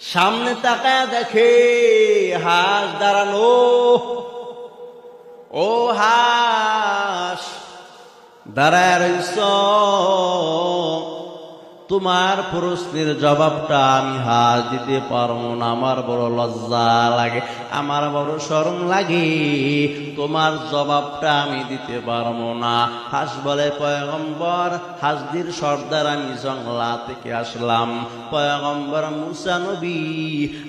সামনে তাকায় দেখে হাঁস দাঁড়ানো। ও হাঁস দাঁড়ায় রইছ। তোমার প্রশ্নের জবাবটা আমি হাজ দিতে পারব না। আমার বড় লজ্জা লাগে, আমার বড় শরম লাগে। তোমার জবাবটা আমি দিতে পারব না। হাস বলে, পয়গম্বর, হাসদির সর্দার, আমি জংলা থেকে আসলাম। পয়গম্বর মুসা নবী,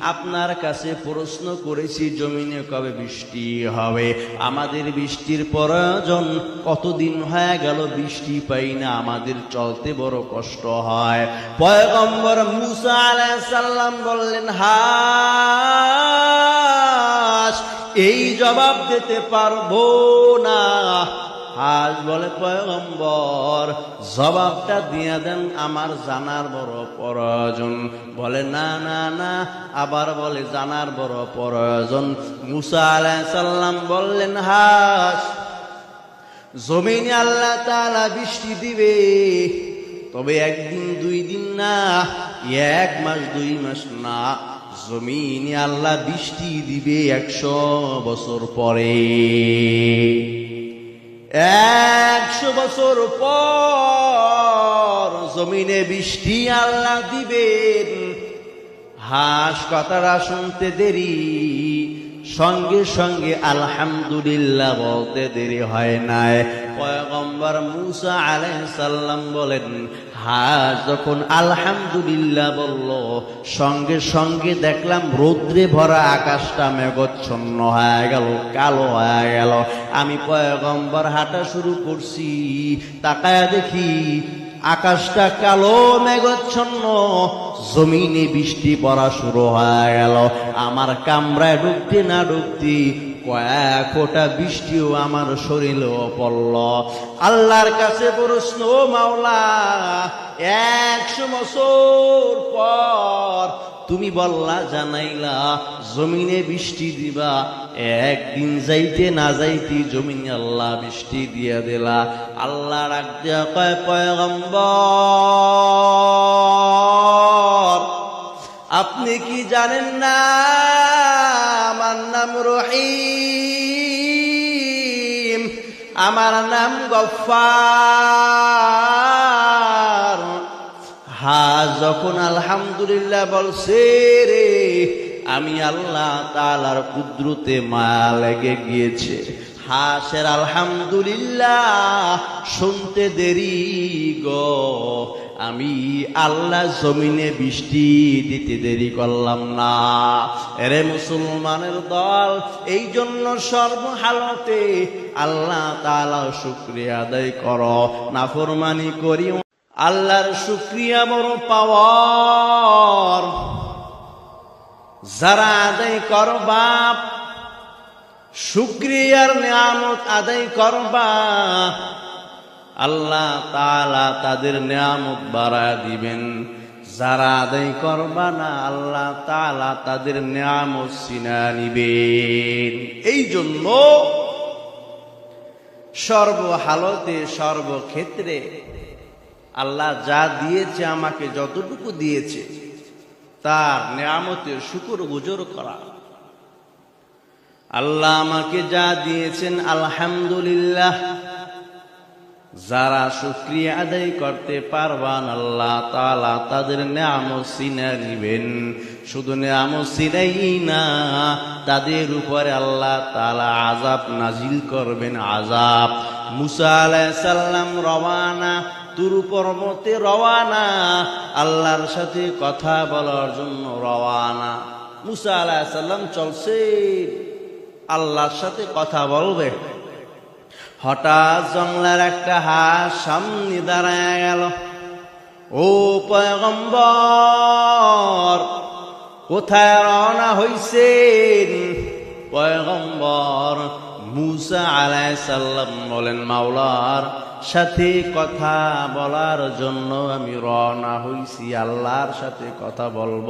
আপনার কাছে প্রশ্ন করেছি, জমিনে কবে বৃষ্টি হবে? আমাদের বৃষ্টির প্রয়োজন কতদিন হয়ে গেল? বৃষ্টি পাই না আমাদের চলতে বড় কষ্ট হয়। পয়গম্বর মুসা আলাইসাল্লাম বললেন, হাস, এই জবাব দিতে পারব না। হাস বলে, পয়গম্বর, জবাবটা দিয়ে দেন, আমার জানার বড় প্রয়োজন। বলে, না না না। আবার বলে, জানার বড় প্রয়োজন। মুসা আলাইসাল্লাম বললেন, হাস, জমিনে আল্লাহ তাআলা বৃষ্টি দিবে তবে একদিন, দুই দিন না, এক মাস, দুই মাস না, জমিনে আল্লাহ বৃষ্টি দিবে একশো বছর পরে। একশো বছর পর জমিনে বৃষ্টি আল্লাহ দিবেন। হাঁস কথাটা শুনতে দেরি সঙ্গে সঙ্গে আলহামদুলিল্লাহ বলতে দেরি হয় নাই। পয়গম্বর মুসা আলাইসাল্লাম বলেন হাঁস যখন আলহামদুলিল্লাহ বলল, সঙ্গে সঙ্গে দেখলাম রৌদ্রে ভরা আকাশটা মেঘচ্ছন্ন হয়ে গেল, কালো হয়ে গেল। আমি পয়গম্বর হাঁটা শুরু করছি, তাকায় দেখি আকাশটা কালো, মেঘচ্ছন্ন, জমিনে বৃষ্টি পড়া শুরু হয়ে গেল। আমার কামরায় ডুবতে না ডুবতি কয়েক বৃষ্টিও আমার শরীরেও পড়ল। আল্লাহর কাছে প্রশ্ন মাওলা, একশো বছর পর তুমি বললা, জানাইলা, জমিনে বৃষ্টি দিবা, একদিন যাইতে না যাইতে জমিনে আল্লাহ বৃষ্টি দিয়া দিলা। আল্লাহ রাখ দিয়া কয়, পয়গম্বর, আপনি কি জানেন না, আমার নাম রহিম, আমার নাম গফার হা, যখন আলহামদুলিল্লাহ বলছে রে, আমি আল্লাহ তালার কুদ্রুতে মায়া লেগে গিয়েছে। হাসের আলহামদুলিল্লাহ, শুনতে দেরি গো। আমি আল্লাহ জমিনে বৃষ্টি দিতে দেরি করলাম না। এরে মুসলমানের দল এই জন্য সর্বহালতে আল্লাহ তালা শুক্রিয়া আদায় করো, নাফরমানি করি আল্লাহর শুক্রিয়া বড় পাওয়ার। যারা আদায় করবা শুক্রিয়ার নিয়ামত আদায় করবা আল্লাহ তাআলা তাদের নিয়ামত বাড়া দিবেন। যারা আদায় করবা না, আল্লাহ তালা তাদের নিয়ামত সিনা নিবেন। এই জন্য সর্বহালতে, সর্বক্ষেত্রে আল্লাহ যা দিয়েছে আমাকে, যতটুকু দিয়েছে, তার নিয়ামতের শুকুর গুজর করা। আল্লাহ আমাকে যা দিয়েছেন, আলহামদুলিল্লাহ যারা শুক্রিয়া আদায় করতে পারবান আল্লাহ তালা তাদের নামও সিনা নিবেন শুধু নামও সিনাই না, তাদের উপরে আল্লাহ তালা আজাব নাজিল করবেন আজাব মুসা আলাইসাল্লাম রওয়ানা তুরু পর্বতে রওয়ানা, আল্লাহর সাথে কথা বলার জন্য রওয়ানা। মুসা আলাইসাল্লাম চলছে, আল্লাহর সাথে কথা বলবে। হঠাৎ জংলার একটা হাঁস সামনে দাঁড়ায় গেল। ও পয়গম্বর, কোথায় রওনা হইছেন? পয়গম্বর, মুসা আলাইসাল্লাম বলেন, মাওলার সাথে কথা বলার জন্য আমি রওনা হইছি, আল্লাহর সাথে কথা বলব।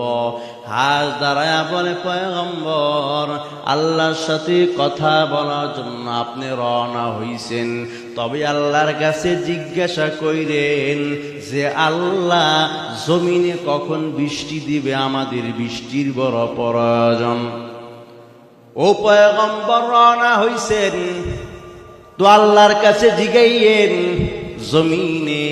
হাজ দাঁড়ায় বলে, পয়গম্বর, আল্লাহর সাথে কথা বলার জন্য আপনি রওনা হইছেন। তবে আল্লাহর কাছে জিজ্ঞাসা কইরেন যে, আল্লাহ জমিনে কখন বৃষ্টি দিবে? আমাদের বৃষ্টির বড় প্রয়োজন। ও পয়গম্বর রওনা হইছেন। তো আল্লাহর কাছে জিগাইয়েন, জমিনে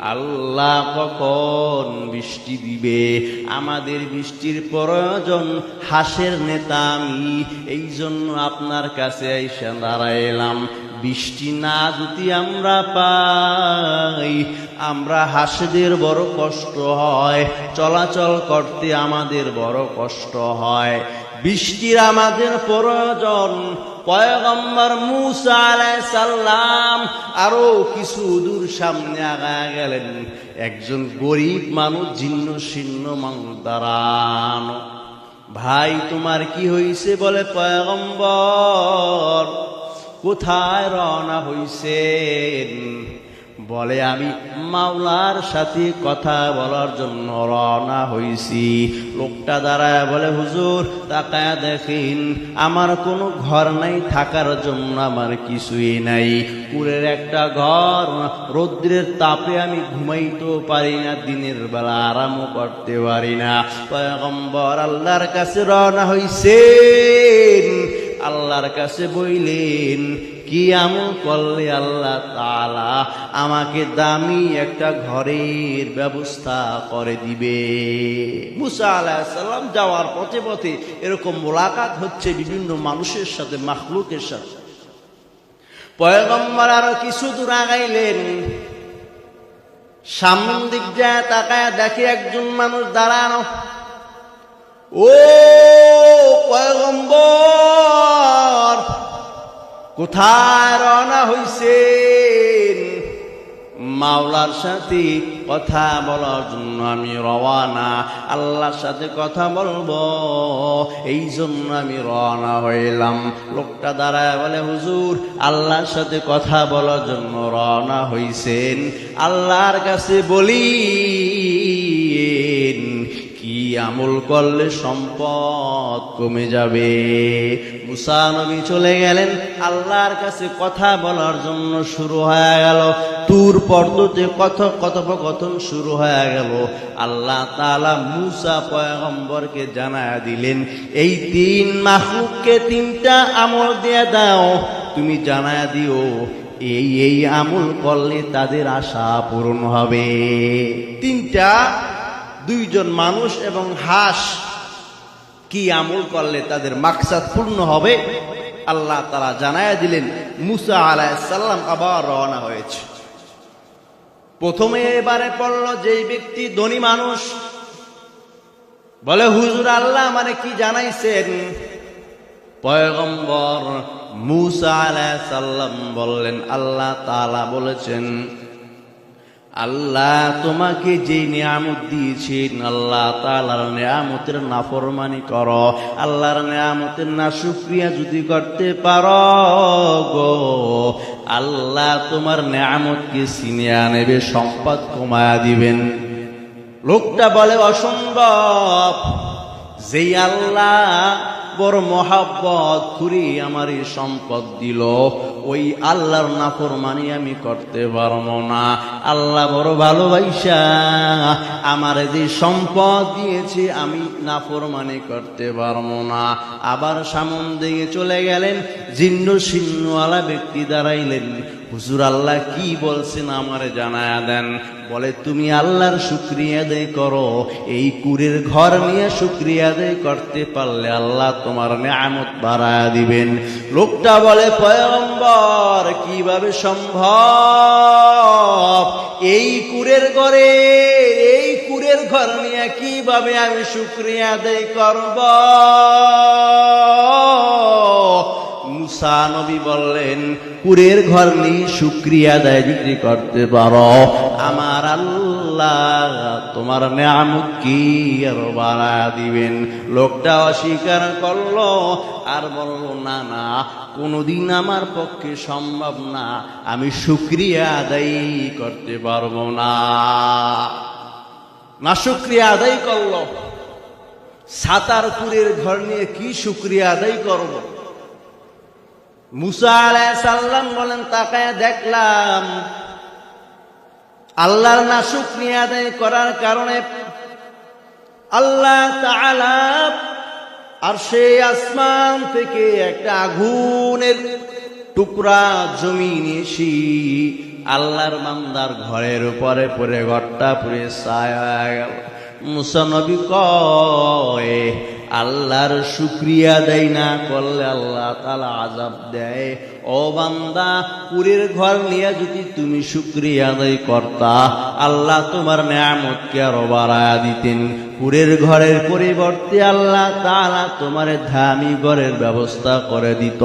আল্লাহ কখন বৃষ্টি দিবে? আমাদের বৃষ্টির প্রয়োজন হাসের নেতা আমি। এই জন্য আপনার কাছে এসে দাঁড়াইলাম। বৃষ্টি না যদি আমরা পাই, আমরা হাসেদের বড় কষ্ট হয়, চলাচল করতে আমাদের বড় কষ্ট হয়। বৃষ্টির আমাদের প্রয়োজন পয়গম্বর মুসা আলাইহিস সালাম আরও কিছু দূর সামনে আগা গেলেন। একজন গরিব মানুষ, জীর্ণ শীর্ণ মানুষ ভাই, তোমার কি হইছে? বলে, পয়গম্বর, কোথায় রওনা হইছেন? বলে, আমি মাওলার সাথে কথা বলার জন্য রওনা হইছি। লোকটা দাঁড়ায় বলে, হুজুর, তাকায় দেখেন, আমার কোনো ঘর নাই, থাকার জন্য আমার কিছুই নাই। কুড়ের একটা ঘর, রৌদ্রের তাপে আমি ঘুমাইতেও পারি না, দিনের বেলা আরামও করতে পারি না। পয়গম্বর আল্লাহর কাছে রওনা হইছেন। আল্লাহর কাছে বইলেন কি আমল করলে আল্লাহ তালা আমাকে দামি একটা ঘরের ব্যবস্থা করে দিবে। মুসা আলাহিসাল্লাম যাওয়ার পথে পথে এরকম মোলাকাত হচ্ছে বিভিন্ন মানুষের সাথে, মাখলুকের সাথে। পয়গম্বর আরও কিছু দূর আগাইলেন। সামনের দিক যায় তাকায় দেখে একজন মানুষ দাঁড়ানো। ও পয়গম্বর! কোথায় রওনা হইছেন? মাওলার সাথে কথা বলার জন্য আমি রওয়ানা। আল্লাহর সাথে কথা বলব, এই জন্য আমি রওনা হইলাম। লোকটা দাঁড়ায় বলে, হুজুর, আল্লাহর সাথে কথা বলার জন্য রওনা হইছেন। আল্লাহর কাছে বলি কি আমল করলে সম্পদ কমে যাবে? মুসা নবী চলে গেলেন, আল্লাহর কাছে কথা বলার জন্য শুরু হয়ে গেল। তুর পর্দতে কথ, কথোপকথন শুরু হয়ে গেল। আল্লাহ তাআলা মুসা পয়গম্বরকে জানায়া দিলেন, এই তিন মাহলুককে তিনটা আমল দিয়ে দাও। তুমি জানায়া দিও, এই এই আমল করলে তাদের আশা পূরণ হবে। তিনটা দুইজন মানুষ এবং হাঁস কি আমল করলে তাদের মাকসাদ পূর্ণ হবে? আল্লাহ তারা জানায় দিলেন, মুসা আলাইসাল্লাম আবার রওনা হয়েছে। প্রথমে এবারে পড়ল যেই ব্যক্তি ধনী মানুষ, বলে, হুজুর আল্লাহ মানে কি জানাইছেন? পয়গম্বর মুসা আলাইসাল্লাম বললেন, আল্লাহ তালা বলেছেন আল্লাহ তোমাকে যে নিয়ামত দিয়েছেন, আল্লাহ তালার নিয়ামতের নাফরমানি করো। আল্লাহর নিয়ামতের না শুক্রিয়া যদি করতে পারো গো, আল্লাহ তোমার নিয়ামতকে সিনিয়া নেবে সম্পদ কমায়া দিবেন। লোকটা বলে, অসম্ভব, যেই আল্লাহ বড় মহাব্বত করি আমার এই সম্পদ দিল। ওই আল্লাহর নাফরমানি আমি করতে পারব না। আল্লাহ বড় ভালোবাসা, আমার যে সম্পদ দিয়েছে আমি নাফরমানি করতে পারব না। আবার সামন দিকে চলে গেলেন জিন্ন শীর্ণওয়ালা ব্যক্তি দাঁড়াইলেন। হুজুর আল্লাহ কি বলছেন আমারে জানায়া দেন। বলে, তুমি আল্লাহর শুক্রিয়া আদায় করো। এই কুরের ঘর নিয়ে শুক্রিয়া আদায় করতে পারলে আল্লাহ তোমার নিয়ামত বাড়ায়া দিবেন। লোকটা বলে পয়ম্বর কীভাবে সম্ভব? এই কুরের ঘরে, এই কুরের ঘর নিয়ে কীভাবে আমি শুক্রিয়া আদায় করব? মুসা নবী বললেন, কুরের ঘর নিয়ে শুক্রিয়া আদায় যদি করতে পারো। আমার আল্লাহ তোমার নেয়ামত কি আর বাড়া দিবেন? লোকটা অস্বীকার করল আর বলল, না না, কোনোদিন আমার পক্ষে সম্ভব না। আমি শুক্রিয়া আদায় করতে পারব না। না, শুক্রিয়া আদায় করল। সাতারপুরের ঘর নিয়ে কি শুক্রিয়া আদায় করব? মুসা আলাইহিস সাল্লাম বলেন তাকায় দেখলাম। আল্লাহর না শুক্রিয়া আদায় করার কারণে আল্লাহ তাআলা আর সেই আসমান থেকে একটা আগুনের টুকরা জমিন এসি আল্লাহর বান্দার ঘরের উপরে পরে ঘরটা পুরে ছায়া গেল। মুসানবী কয় আল্লাহর শুক্রিয়া দেয় না করলে আল্লাহ তালা আজাব দেয়। ও বান্দা, পুরের ঘর নিয়ে যদি তুমি শুক্রিয়া আদায় করতা, আল্লাহ তোমার নেয়ামতকে আরও বাড়ায়া দিতেন। পুরের ঘরের পরিবর্তে আল্লাহ তাআলা তোমার ধামি ঘরের ব্যবস্থা করে দিত।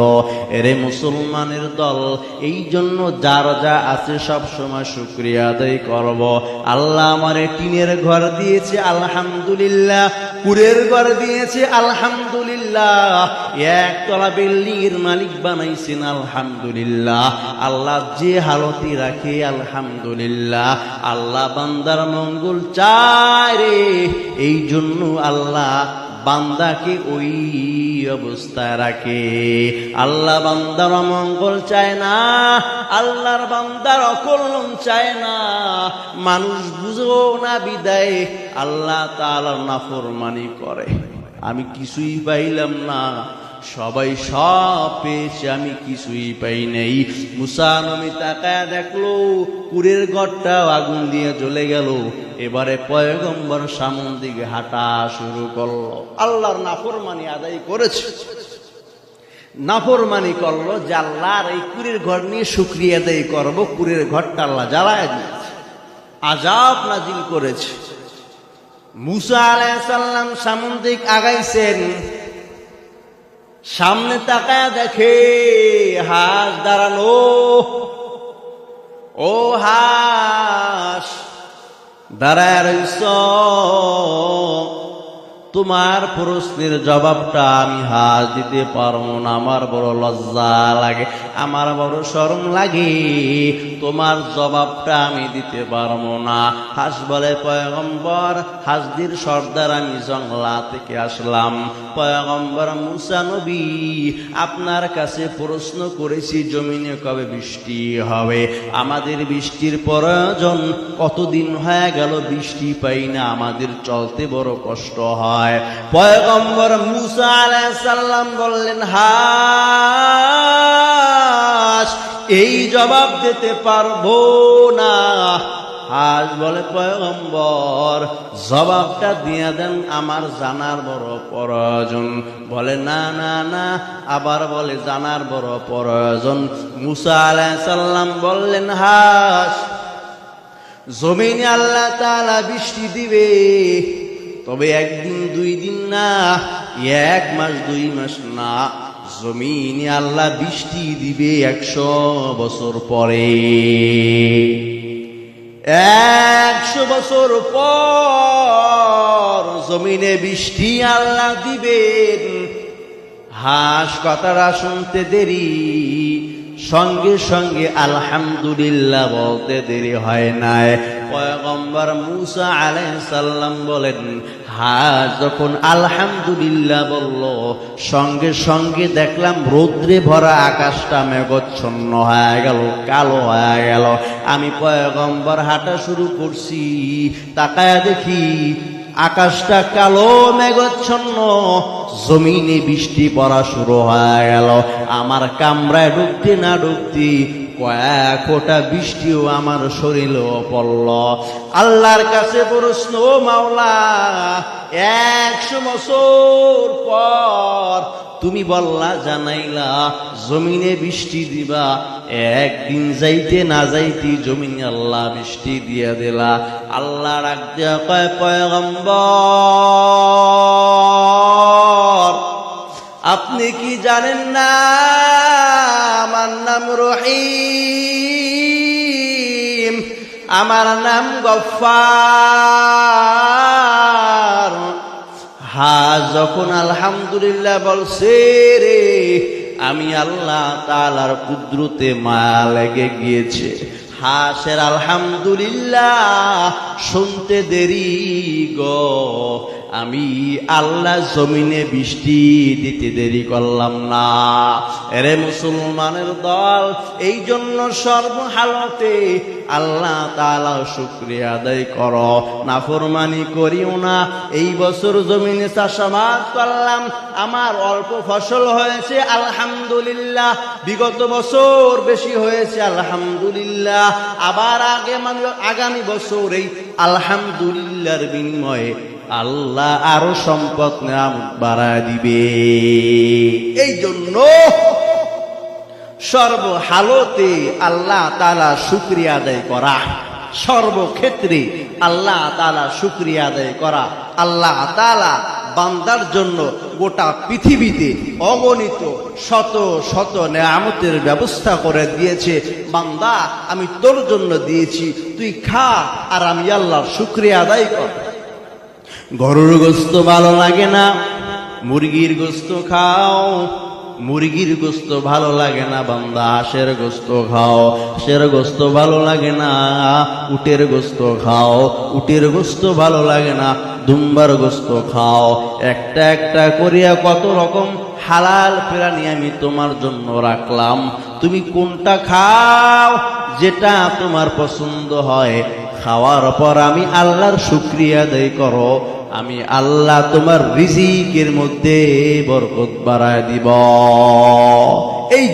এরে মুসলমানের দল এই জন্য যার যা আছে সব সময় শুক্রিয়া আদায় করব। আল্লাহ আমারে টিনের ঘর দিয়েছে, আলহামদুলিল্লাহ। কুরের ঘর দিয়েছে, আলহামদুলিল্লাহ। একতলা বিল্ডিং এর মালিক বানাইছেন, আলহামদুলিল্লাহ। আল্লাহ যে হালতি রাখে, আলহামদুলিল্লাহ। আল্লাহ বান্দার মঙ্গল চায় রে। এই জন্য আল্লাহ বান্দাকে ওই অবস্থা রাখে। আল্লাহ বান্দার অমঙ্গল চায় না, আল্লাহর বান্দার অকল্যাণ চায় না। মানুষ বুঝো না বিদায়, আল্লাহ তাআলার নাফরমানি করে। আমি কিছুই পাইলাম না। সবাই সব পেয়েছে, আমি কিছুই পাই নাই। মুসা নবী তাকায় দেখল, কুরের ঘরটা আগুন দিয়ে জ্বলে গেল। এবারে পয়গম্বর সামন দিকে হাঁটা শুরু করল। আল্লাহর নাফরমানি আদায় করেছে। নাফরমানি করল যে আল্লাহর এই কুরের ঘর নিয়ে শুক্রিয়া আদায় করব, কুরের ঘরটা আল্লাহ জ্বালায় দিয়েছে। আজাব নাজিল করেছে। মুসা আলাইসাল্লাম সামন দিক আগাইছেন। সামনে তাকায় দেখে হাঁস দাঁড়ানো। ও হাঁস দাঁড়ায় রইছ। তোমার প্রশ্নের জবাবটা আমি হাস দিতে পারব না। আমার বড় লজ্জা লাগে, আমার বড় শরম লাগে। তোমার জবাবটা আমি দিতে পারব না। হাস বলে, পয়গম্বর, হাসদির সর্দার, আমি জংলা থেকে আসলাম। পয়গম্বর মুসা নবী, আপনার কাছে প্রশ্ন করেছি, জমিনে কবে বৃষ্টি হবে? আমাদের বৃষ্টির প্রয়োজন কতদিন হয়ে গেল? বৃষ্টি পাই না, আমাদের চলতে বড় কষ্ট হয়। পয়গম্বর মুসা আলাইহিস সালাম বললেন, হাস, এই জবাব দিতে পারব না। হাস বলে, পয়গম্বর, জবাবটা দিয়ে দেন, আমার জানার বড় প্রয়োজন। বলে, না না না। আবার বলে, জানার বড় প্রয়োজন। মুসা আলাইহিস সালাম বললেন, হাস জমিনে আল্লাহ তাআলা বৃষ্টি দিবে। তবে একদিন, দুই দিন না, এক মাস, দুই মাস না, জমিনে আল্লাহ বৃষ্টি দিবে একশো বছর পরে। একশো বছর পর জমিনে বৃষ্টি আল্লাহ দিবেন। হাঁস কথাটা শুনতে দেরি। সঙ্গে সঙ্গে আলহামদুলিল্লাহ বলতে দেরি হয় নাই। পয়গম্বর মুসা আলাইসাল্লাম বলেন হাঁস যখন আলহামদুলিল্লাহ বলল, সঙ্গে সঙ্গে দেখলাম রৌদ্রে ভরা আকাশটা মেঘচ্ছন্ন হয়ে গেল, কালো হয়ে গেল। আমি পয়গম্বর হাঁটা শুরু করছি, তাকায় দেখি আকাশটা কালো মেঘচ্ছন্ন, জমিনে বৃষ্টি পড়া শুরু হয়ে গেল। আমার কামরায় ঢুকতে না ঢুকতে কয়েক ফোঁটা বৃষ্টিও আমার শরীরেও পড়ল। আল্লাহর কাছে প্রশ্ন, মাওলা, একশো বছর পর তুমি বললা, জানাইলা, জমিনে বৃষ্টি দিবা। একদিন যাইতে না যাইতে জমিনে আল্লাহ বৃষ্টি দিয়া দিলা। আল্লাহ রাখ কয়, পয়গম্বর, আপনি কি জানেন না, আমার নাম রহিম, আমার নাম গফার হা, যখন আলহামদুলিল্লাহ বলছে রে, আমি আল্লাহ তালার কুদ্রুতে মা লেগে গিয়েছে। হাসের আলহামদুলিল্লাহ, শুনতে দেরি গো। আমি আল্লাহ জমিনে বৃষ্টি দিতে দেরি করলাম না। এরে মুসলমানের দল এই জন্য সর্বহালতে আল্লাহ তালা শুক্রিয়া আদায় করো। নাফরমানি করিও না, এই বছর জমিনে চাষাবাদ করলাম, আমার অল্প ফসল হয়েছে, আলহামদুলিল্লাহ। বিগত বছর বেশি হয়েছে, আলহামদুলিল্লাহ। আবার আগে মানে আগামী বছর এই আলহামদুলিল্লাহর বিনিময়ে আল্লাহ আরও সম্পদ নাম বাড়ায় দিবে। এই জন্য সর্বহালতে আল্লাহ তালা শুক্রিয়া আদায় করা, সর্বক্ষেত্রে আল্লাহ তালা শুক্রিয়া আদায় করা, আল্লাহ তালা বান্দার জন্য গোটা পৃথিবীতে অগণিত শত শত নেয়ামতের ব্যবস্থা করে দিয়েছে। বান্দা, আমি তোর জন্য দিয়েছি, তুই খা আর আমি আল্লাহর শুক্রিয়া আদায় কর। গরুর গোস্ত ভালো লাগে না, মুরগির গোস্ত খাও। মুরগির গোস্ত ভালো লাগে না, বান্দা, হাঁসের গোস্ত খাও। হাঁসের গোস্ত ভালো লাগে না, উটের গোস্ত খাও। উটের গোস্ত ভালো লাগে না, দুম্বার গোস্ত খাও। একটা একটা করিয়া কত রকম হালাল প্রাণী আমি তোমার জন্য রাখলাম। তুমি কোনটা খাও যেটা তোমার পছন্দ হয়, খাওয়ার পর আমি আল্লাহর শুক্রিয়া আদায় করো। আমি আল্লাহ তোমার রিজিকের মধ্যে বরকত বাড়ায় দিব। এই